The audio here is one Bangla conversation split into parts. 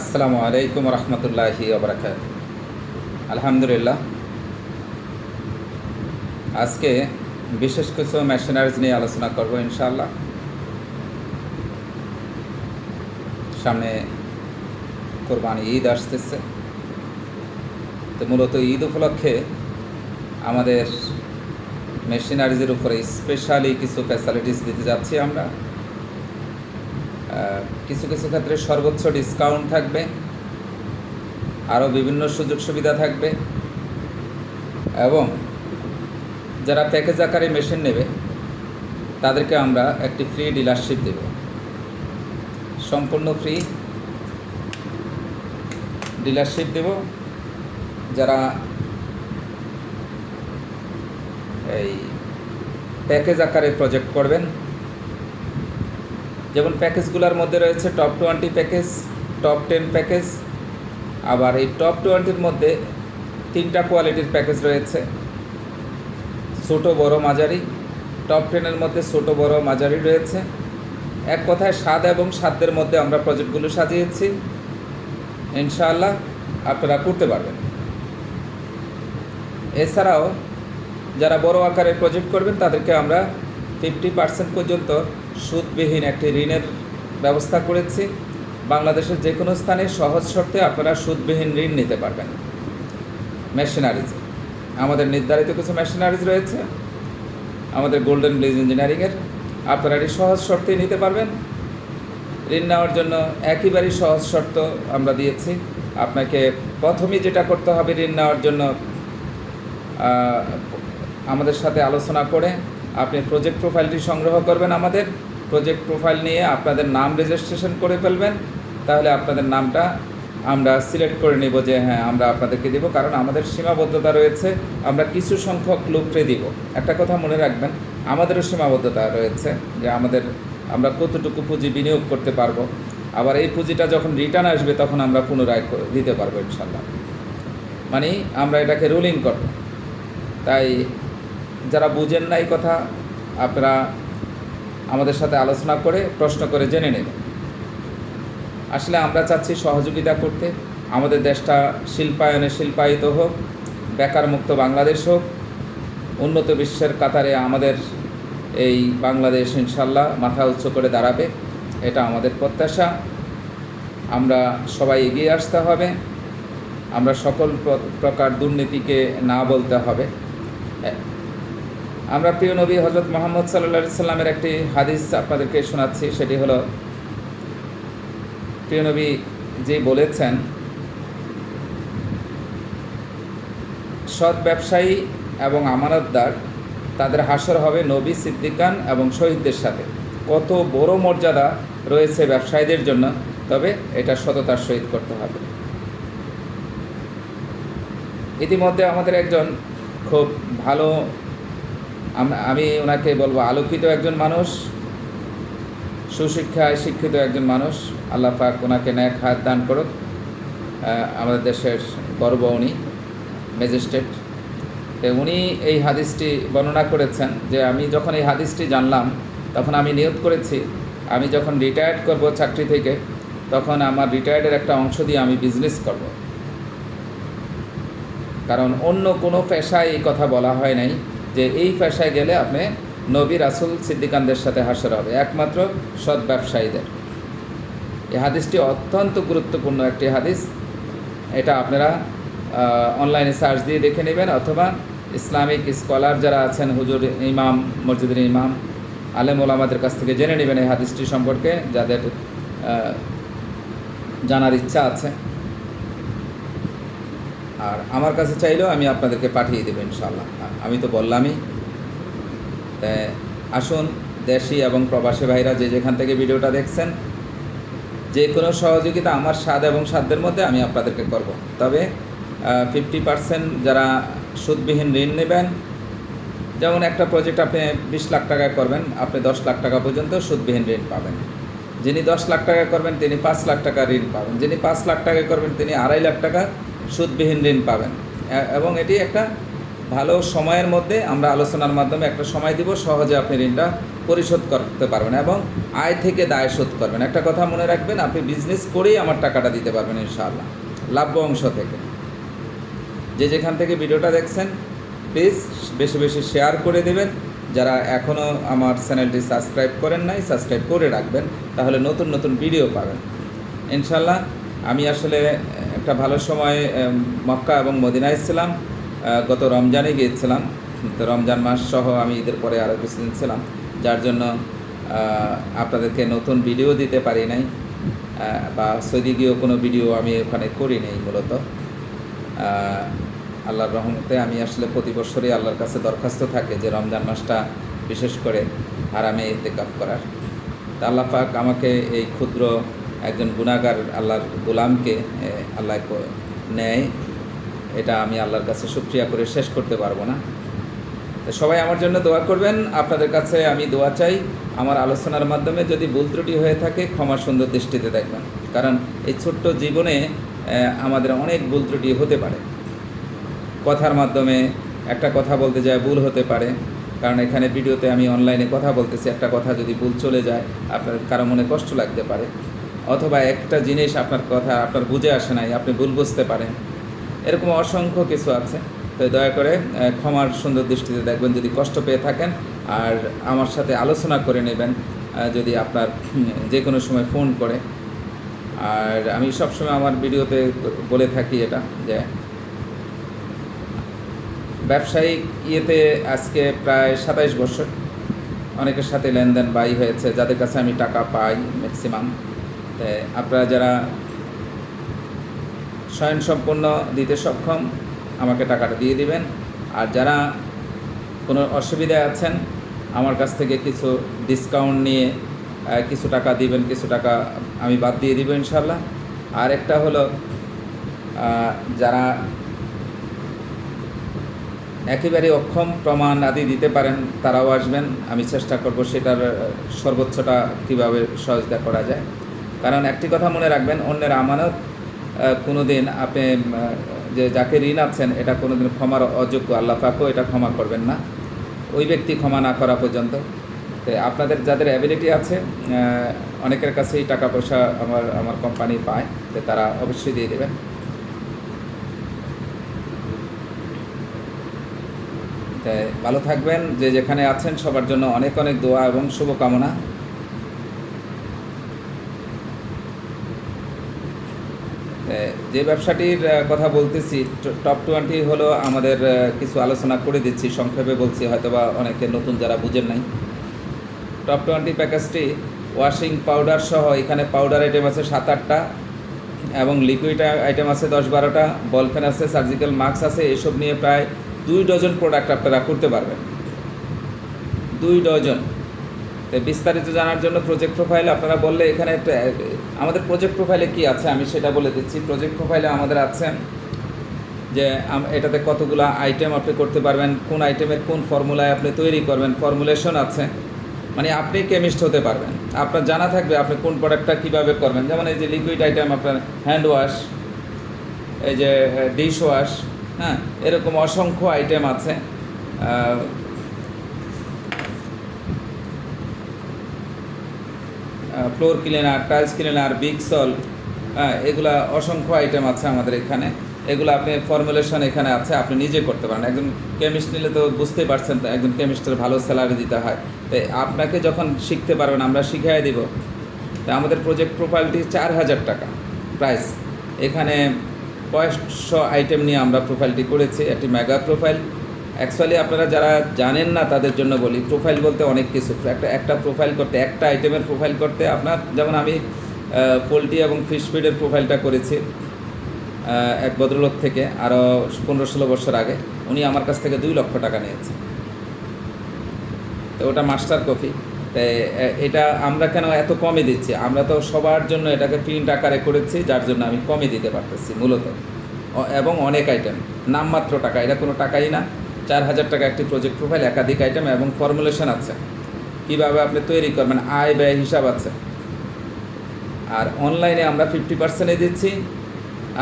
আসসালামু আলাইকুম রহমতুল্লাহি ওবরাকাত আলহামদুলিল্লাহ। আজকে বিশেষ কিছু মেশিনারিজ নিয়ে আলোচনা করব ইনশাআল্লাহ। সামনে কোরবানি ঈদ আসতেছে। তো মূলত ঈদ উপলক্ষে আমাদের মেশিনারিজের উপরে স্পেশালি কিছু ফ্যাসিলিটিস দিতে যাচ্ছি আমরা। কিছু কিছু ক্ষেত্রে সর্বোচ্চ ডিসকাউন্ট থাকবে। আরও বিভিন্ন সুযোগ সুবিধা থাকবে। এবং যারা প্যাকেজ আকারে মেশিন নেবে, তাদেরকে আমরা একটি ফ্রি ডিলারশিপ দেব। সম্পূর্ণ ফ্রি ডিলারশিপ দেব। যারা এই প্যাকেজ আকারে প্রজেক্ট করবেন যেমন প্যাকেজগুলোর মধ্যে রয়েছে top twenty package top ten package আবার এই টপ টোয়েন্টির মধ্যে তিনটা কোয়ালিটির প্যাকেজ রয়েছে। ছোটো, বড়, মাঝারি টপ টেনের মধ্যে ছোটো, বড়, মাঝারি রয়েছে। এক কথায় স্বাদ এবং সাধ্যের মধ্যে আমরা প্রজেক্টগুলো সাজিয়েছি। ইনশাআল্লাহ আপনারা করতে পারবেন। এছাড়াও যারা বড় আকারে প্রজেক্ট করবেন, তাদেরকে আমরা ফিফটি পার্সেন্ট পর্যন্ত সুদবিহীন একটি ঋণের ব্যবস্থা করেছি। বাংলাদেশের যে কোনো স্থানে সহজ শর্তে আপনারা সুদবিহীন ঋণ নিতে পারবেন। মেশিনারিজ আমাদের নির্ধারিত কিছু মেশিনারিজ রয়েছে। আমাদের গোল্ডেন ব্লিজ ইঞ্জিনিয়ারিংয়ের আপনারা এটি সহজ শর্তেই নিতে পারবেন। ঋণ নেওয়ার জন্য একেবারেই সহজ শর্ত আমরা দিয়েছি। আপনাকে প্রথমেই যেটা করতে হবে ঋণ নেওয়ার জন্য আমাদের সাথে আলোচনা করে আপনি প্রজেক্ট প্রোফাইলটি সংগ্রহ করবেন আমাদের। প্রজেক্ট প্রোফাইল নিয়ে আপনাদের নাম রেজিস্ট্রেশন করে ফেলবেন। তাহলে আপনাদের নামটা আমরা সিলেক্ট করে নিব যে হ্যাঁ আমরা আপনাদেরকে দিব, কারণ আমাদের সীমাবদ্ধতা রয়েছে। আমরা কিছু সংখ্যক লোককে দিব। একটা কথা মনে রাখবেন, আমাদেরও সীমাবদ্ধতা রয়েছে যে আমাদের, আমরা কতটুকু পুঁজি বিনিয়োগ করতে পারব। আবার এই পুঁজিটা যখন রিটার্ন আসবে, তখন আমরা পুনরায় দিতে পারব ইনশাল্লাহ। মানে আমরা এটাকে রুলিং করব। তাই যারা বুঝেন না এই কথা, আপনারা আমাদের সাথে আলোচনা করে, প্রশ্ন করে জেনে নেবে। আসলে আমরা চাচ্ছি সহযোগিতা করতে। আমাদের দেশটা শিল্পায়নে শিল্পায়িত হোক বেকার মুক্ত বাংলাদেশ হোক, উন্নত বিশ্বের কাতারে আমাদের এই বাংলাদেশ ইনশাল্লাহ মাথা উচ্চ করে দাঁড়াবে। এটা আমাদের প্রত্যাশা। আমরা সবাই এগিয়ে আসতে হবে। আমরা সকল প্রকার দুর্নীতিকে না বলতে হবে। আমরা প্রিয় নবী হজরত মোহাম্মদ সাল্লা সাল্লামের একটি হাদিস আপনাদেরকে শোনাচ্ছি, সেটি হলো, প্রিয় নবী যে বলেছেন, সৎ ব্যবসায়ী এবং আমানতদার, তাদের হাসর হবে নবী সিদ্দিকান এবং শহীদদের সাথে। কত বড় মর্যাদা রয়েছে ব্যবসায়ীদের জন্য, তবে এটা সততার সহিত করতে হবে। ইতিমধ্যে আমাদের একজন খুব ভালো আম- ওনাকে বলব, আলোকিত একজন মানুষ, সুশিক্ষায় শিক্ষিত একজন মানুষ, আল্লাহ পাক ওনাকে ন্যাক হাত দান করুক। আমাদের দেশের গর্ব উনি, ম্যাজিস্ট্রেট। উনি এই হাদিসটি বর্ণনা করেছেন যে আমি যখন এই হাদিসটি জানলাম, তখন আমি নিয়োগ করেছি। আমি যখন রিটায়ার্ড করব চাকরি থেকে, তখন আমার রিটায়ার্ডের একটা অংশ দিয়ে আমি বিজনেস করব। কারণ অন্য কোনো পেশায় এই কথা বলা হয় নাই। যে এই পেশায় গেলে আপনি নবী রাসুল সিদ্দিকানদের সাথে হাসর হবে। একমাত্র সৎ ব্যবসায়ীদের। এই হাদিসটি অত্যন্ত গুরুত্বপূর্ণ একটি হাদিস। এটা আপনারা অনলাইনে সার্চ দিয়ে দেখে নেবেন অথবা ইসলামিক স্কলার যারা আছেন, হুজুর ইমাম, মসজিদের ইমাম, আলেম ওলামাদের কাছ থেকে জেনে নেবেন এই হাদিসটি সম্পর্কে, যাদের জানার ইচ্ছা আছে। আর আমার কাছে চাইলেও আমি আপনাদেরকে পাঠিয়ে দেবো ইনশাল্লাহ আমি তো বললামই। আসুন, দেশি এবং প্রবাসী ভাইরা যে যেখান থেকে ভিডিওটা দেখছেন, যে কোনো সহযোগিতা আমার স্বাদ এবং সাধ্যের মধ্যে আমি আপনাদেরকে করব। তবে ফিফটি পার্সেন্ট যারা সুদবিহীন ঋণ নেবেন, যেমন একটা প্রজেক্ট আপনি বিশ লাখ টাকায় করবেন, আপনি দশ লাখ টাকা পর্যন্ত সুদবিহীন ঋণ পাবেন। যিনি দশ লাখ টাকা করবেন, তিনি পাঁচ লাখ টাকা ঋণ পাবেন। যিনি পাঁচ লাখ টাকা করবেন, তিনি আড়াই লাখ টাকা সুদবিহীন ঋণ পাবেন। এবং এটি একটা ভালো সময়ের মধ্যে আমরা আলোচনার মাধ্যমে একটা সময় দিব, সহজে আপনি ঋণটা পরিশোধ করতে পারবেন এবং আয় থেকে দায় শোধ করবেন। একটা কথা মনে রাখবেন, আপনি বিজনেস করেই আমার টাকাটা দিতে পারবেন ইনশাআল্লাহ, লাভ্য অংশ থেকে। যে যেখান থেকে ভিডিওটা দেখছেন প্লিজ বেশি বেশি শেয়ার করে দেবেন। যারা এখনও আমার চ্যানেলটি সাবস্ক্রাইব করেন নাই সাবস্ক্রাইব করে রাখবেন, তাহলে নতুন নতুন ভিডিও পাবেন। ইনশাল্লাহ আমি আসলে একটা ভালো সময় মক্কা এবং মদিনায় ছিলাম। গত রমজানে গিয়েছিলাম। তো রমজান মাস সহ আমি ঈদের পরে আরও কিছুদিন ছিলাম। যার জন্য আপনাদেরকে নতুন ভিডিও দিতে পারি নাই। বা সৌদি গিয়েও কোনো ভিডিও আমি ওখানে করি নাই মূলত। আল্লাহর রহমতে আমি আসলে প্রতি বছরই আল্লাহর কাছে দরখাস্ত থাকে যে রমজান মাসটা বিশেষ করে আরামে ইতেকাফ করার। তা আল্লাহ পাক আমাকে এই ক্ষুদ্র একজন গুণাগার আল্লাহর গোলামকে আল্লাহ নেয়, এটা আমি আল্লাহর কাছে সুক্রিয়া করে শেষ করতে পারব না। সবাই আমার জন্য দোয়া করবেন। আপনাদের কাছে আমি দোয়া চাই। আমার আলোচনার মাধ্যমে যদি ভুল ত্রুটি হয়ে থাকে, ক্ষমা সুন্দর দৃষ্টিতে দেখবেন। কারণ এই ছোট্ট জীবনে আমাদের অনেক ভুল ত্রুটি হতে পারে। কথার মাধ্যমে একটা কথা বলতে যায়, ভুল হতে পারে। কারণ এখানে ভিডিওতে আমি অনলাইনে কথা বলতেছি। একটা কথা যদি ভুল চলে যায় আপনার কারও মনে কষ্ট লাগতে পারে। অথবা একটা জিনিস আপনার কথা, আপনার বুঝে আসে নাই, আপনি ভুল বুঝতে পারেন। এরকম অসংখ্য কিছু আছে। তো দয়া করে ক্ষমার সুন্দর দৃষ্টিতে দেখবেন, যদি কষ্ট পেয়ে থাকেন। আর আমার সাথে আলোচনা করে নেবেন যদি আপনার যে কোনো সময় ফোন করে। আর আমি সবসময় আমার ভিডিওতে বলে থাকি এটা, যে ব্যবসায়িক ইয়েতে আজকে প্রায় সাতাইশ বছর। অনেকের সাথে লেনদেন বাই হয়েছে, যাদের কাছে আমি টাকা পাই ম্যাক্সিমাম আপনারা যারা স্বয়ংসম্পূর্ণ দিতে সক্ষম, আমাকে টাকাটা দিয়ে দিবেন। আর যারা কোনো অসুবিধায় আছেন, আমার কাছ থেকে কিছু ডিসকাউন্ট নিয়ে কিছু টাকা দিবেন, কিছু টাকা আমি বাদ দিয়ে দিব ইনশাল্লাহ আর একটা হলো যারা একেবারে অক্ষম প্রমাণ আদি দিতে পারেন, তারাও আসবেন। আমি চেষ্টা করব সেটার সর্বোচ্চটা কীভাবে সহজতা করা যায়। কারণ একটি কথা মনে রাখবেন, অন্যের আমানত কোনো দিন আপনি যে যাকে ঋণ আছেন, এটা কোনো দিন ক্ষমার অযোগ্য, আল্লাহ পাকও এটা ক্ষমা করবেন না। ওই ব্যক্তি ক্ষমা না করা পর্যন্ত। তো আপনাদের যাদের অ্যাবিলিটি আছে অনেকের কাছেই টাকা পয়সা আমার আমার কোম্পানি পায়, তো তারা অবশ্যই দিয়ে দেবেন। ভালো থাকবেন, যে যেখানে আছেন, সবার জন্য অনেক অনেক দোয়া এবং শুভকামনা। যে ব্যবসাটির কথা বলতেছি টপ টোয়েন্টি হলো আমাদের কিছু আলোচনা করে দিচ্ছি, সংক্ষেপে বলছি, হয়তোবা অনেকে নতুন যারা বুঝেন নাই। টপ টোয়েন্টি প্যাকেজটি ওয়াশিং পাউডার সহ, এখানে পাউডার আইটেম আছে সাত, আটটা এবং লিকুইড আইটেম আছে দশ, বারোটা। বল পেন আছে সার্জিক্যাল মাস্ক আছে, এসব নিয়ে প্রায় দুই ডজন প্রোডাক্ট আপনারা করতে পারবেন। দুই ডজন বিস্তারিত জানার জন্য প্রজেক্ট প্রোফাইল আপনারা বললে এখানে একটা, আমাদের প্রজেক্ট প্রোফাইলে কি আছে আমি সেটা বলে দিচ্ছি। প্রজেক্ট প্রোফাইলে আমাদের আছে যে এটাতে কতগুলো আইটেম আপনি করতে পারবেন, কোন আইটেমের কোন ফর্মুলায় আপনি তৈরি করবেন ফর্মুলেশন আছে। মানে আপনি কেমিস্ট হতে পারবেন। আপনার জানা থাকবে আপনি কোন প্রোডাক্টটা কীভাবে করবেন। যেমন এই যে লিকুইড আইটেম আপনার হ্যান্ড ওয়াশ এই যে ডিশ ওয়াশ হ্যাঁ এরকম অসংখ্য আইটেম আছে। ফ্লোর ক্লিনার টাইলস ক্লিনার বিগ সল হ্যাঁ এগুলা অসংখ্য আইটেম আছে আমাদের এখানে। এগুলো আপনি ফর্মুলেশন এখানে আছে, আপনি নিজে করতে পারেন। একজন কেমিস্ট নিলে তো বুঝতেই পারছেন তো, একজন কেমিস্টের ভালো স্যালারি দিতে হয়। তাই আপনাকে যখন শিখতে পারবেন, আমরা শিখাই দিব। তা আমাদের প্রজেক্ট প্রোফাইলটি চার হাজার টাকা প্রাইস এখানে কয়েকশো আইটেম নিয়ে আমরা প্রোফাইলটি করেছি, একটি মেগা প্রোফাইল অ্যাকচুয়ালি আপনারা যারা জানেন না তাদের জন্য বলি প্রোফাইল বলতে অনেক কিছু। একটা একটা প্রোফাইল করতে, একটা আইটেমের প্রোফাইল করতে আপনার, যেমন আমি পোলট্রি এবং ফিশ ফিডের প্রোফাইলটা করেছি এক ভদ্রলোক থেকে আরও পনেরো ষোলো বছর আগে। উনি আমার কাছ থেকে দুই লক্ষ টাকা নিয়েছে। তো ওটা মাস্টার কপি তাই এটা আমরা কেন এত কমে দিচ্ছি? আমরা তো সবার জন্য এটাকে প্রিন্ট আকারে করেছি, যার জন্য আমি কমে দিতে পারতেছি, মূলত। এবং অনেক আইটেম নামমাত্র টাকা, এটা কোনো টাকাই না। চার হাজার টাকা একটি প্রজেক্ট প্রোফাইল একাধিক আইটেম এবং ফর্মুলেশন আছে। কীভাবে আপনি তৈরি করবেন আয় ব্যয় হিসাব আছে। আর অনলাইনে আমরা ফিফটি পার্সেন্টে দিচ্ছি।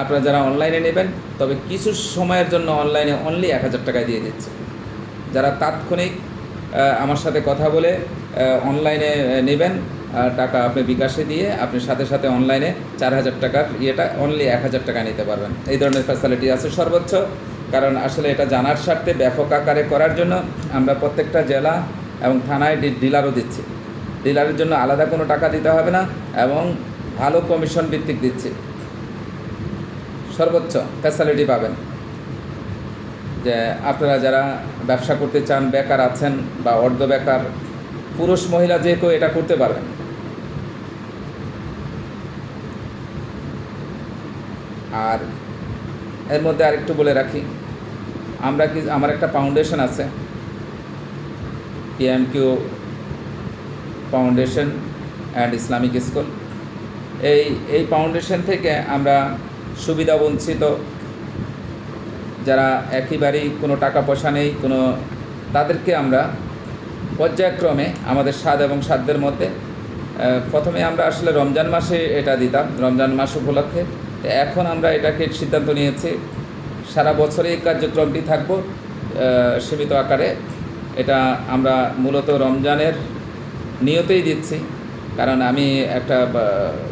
আপনারা যারা অনলাইনে নেবেন, তবে কিছু সময়ের জন্য অনলাইনে অনলি এক হাজার টাকায় দিয়ে দিচ্ছে। যারা তাৎক্ষণিক আমার সাথে কথা বলে অনলাইনে নেবেন টাকা আপনি বিকাশে দিয়ে আপনি সাথে সাথে অনলাইনে চার হাজার টাকার ইয়েটা অনলি এক হাজার টাকা নিতে পারবেন। এই ধরনের ফ্যাসিলিটি আছে সর্বোচ্চ। কারণ আসলে এটা জানার স্বার্থে ব্যাপক আকারে করার জন্য আমরা প্রত্যেকটা জেলা এবং থানায় ডিলারও দিচ্ছি। ডিলারের জন্য আলাদা কোনো টাকা দিতে হবে না এবং ভালো কমিশন ভিত্তিক দিচ্ছি। সর্বোচ্চ ফ্যাসিলিটি পাবেন। যে আপনারা যারা ব্যবসা করতে চান, বেকার আছেন বা অর্ধ বেকার, পুরুষ, মহিলা যে কেউ এটা করতে পারবেন। আর এর মধ্যে আরেকটু বলে রাখি আমরা কি আমার একটা ফাউন্ডেশন আছে। PMQ foundation and Islamic school এই এই ফাউন্ডেশন থেকে আমরা সুবিধা বঞ্চিত। যারা একেবারেই কোনো টাকা পয়সা নেই, কোনো তাদেরকে আমরা পর্যায়ক্রমে আমাদের স্বাদ এবং সাধ্যের মধ্যে প্রথমে আমরা আসলে রমজান মাসে এটা দিতাম, রমজান মাস উপলক্ষে। এখন আমরা এটাকে সিদ্ধান্ত নিয়েছি সারা বছরে এই কার্যক্রমটি থাকব সীমিত আকারে। এটা আমরা মূলত রমজানের নিয়তেই দিচ্ছি, কারণ আমি একটা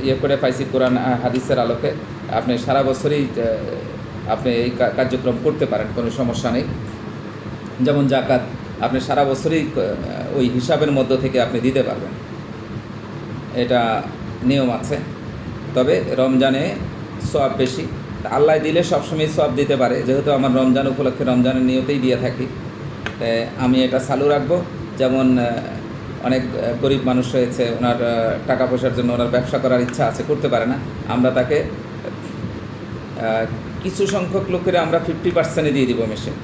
ইয়ে করে পাইছি কোরআন হাদিসের আলোকে। আপনি সারা বছরই আপনি এই কার্যক্রম করতে পারেন, কোনো সমস্যা নেই। যেমন জাকাত আপনি সারা বছরই ওই হিসাবের মধ্য থেকে আপনি দিতে পারবেন। এটা নিয়ম আছে। তবে রমজানে সব বেশি। আল্লাহ দিলে সবসময় সব দিতে পারে। যেহেতু আমার রমজান উপলক্ষে রমজানের নিয়তেই দিয়ে থাকি। আমি এটা চালু রাখব। যেমন অনেক গরিব মানুষ রয়েছে, ওনার টাকা পয়সার জন্য ওনার ব্যবসা করার ইচ্ছা আছে, করতে পারে না। আমরা তাকে কিছু সংখ্যক লোকের আমরা ফিফটি পার্সেন্টে দিয়ে দিব মেশিন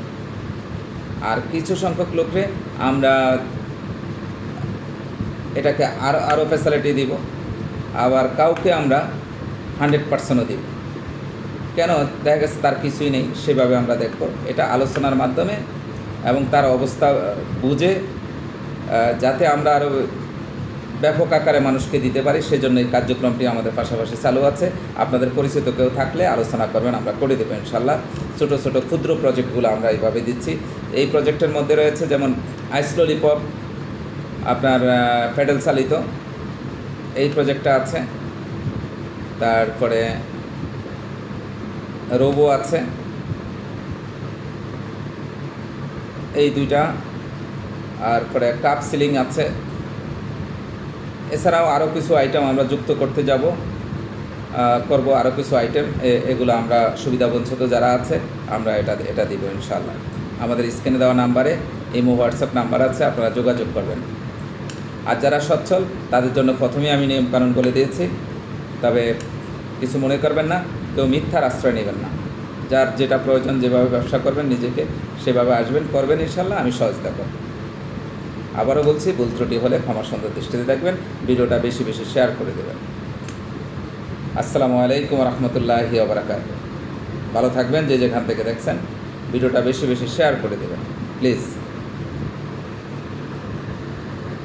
আর কিছু সংখ্যক লোকরে আমরা এটাকে আরও আরও ফ্যাসিলিটি দিব। আবার কাউকে আমরা হান্ড্রেড পার্সেন্টও দিব। কেন দেখা গেছে তার কিছুই নেই, সেভাবে আমরা দেখব। এটা আলোচনার মাধ্যমে এবং তার অবস্থা বুঝে যাতে আমরা আরও ব্যাপক আকারে মানুষকে দিতে পারি, সেজন্য এই কার্যক্রমটি আমাদের পাশাপাশি চালু আছে। আপনাদের পরিচিত কেউ থাকলে আলোচনা করবেন, আমরা করে দেবো ইনশাল্লাহ। ছোটো ছোটো, ক্ষুদ্র প্রজেক্টগুলো আমরা এইভাবে দিচ্ছি। এই প্রজেক্টের মধ্যে রয়েছে যেমন আইস ললিপপ, আপনার প্যাডেল চালিত, এই প্রজেক্টটা আছে। তারপরে রোবো আছে। এই দুইটা। আর পরে কাপ সিলিং আছে। এছাড়াও আরও কিছু আইটেম আমরা যুক্ত করতে যাব। করব আরও কিছু আইটেম এগুলো আমরা সুবিধাবঞ্চিত যারা আছে, আমরা এটা এটা দিব ইনশাল্লাহ আমাদের স্ক্রিনে দেওয়া নাম্বারে ইমো, হোয়াটসঅ্যাপ নাম্বার আছে, আপনারা যোগাযোগ করবেন। আর যারা সচ্ছল, তাদের জন্য প্রথমেই আমি নিয়ম নিয়মকানুন বলে দিয়েছি। তবে কিছু মনে করবেন না। কেউ মিথ্যার আশ্রয় নেবেন না। যার যেটা প্রয়োজন, যেভাবে ব্যবসা করবেন, নিজেকে সেভাবে আসবেন, করবেন ইনশাল্লাহ, আমি সহজতা করব। আবারও বলছি, ভুল ত্রুটি হলে ক্ষমা সুন্দর দৃষ্টিতে দেখবেন, ভিডিওটা বেশি বেশি শেয়ার করে দেবেন। আসসালামু আলাইকুম রহমতুল্লাহি ওবরাকাত ভালো থাকবেন যে যেখান থেকে দেখছেন, ভিডিওটা বেশি বেশি শেয়ার করে দেবেন। প্লিজ।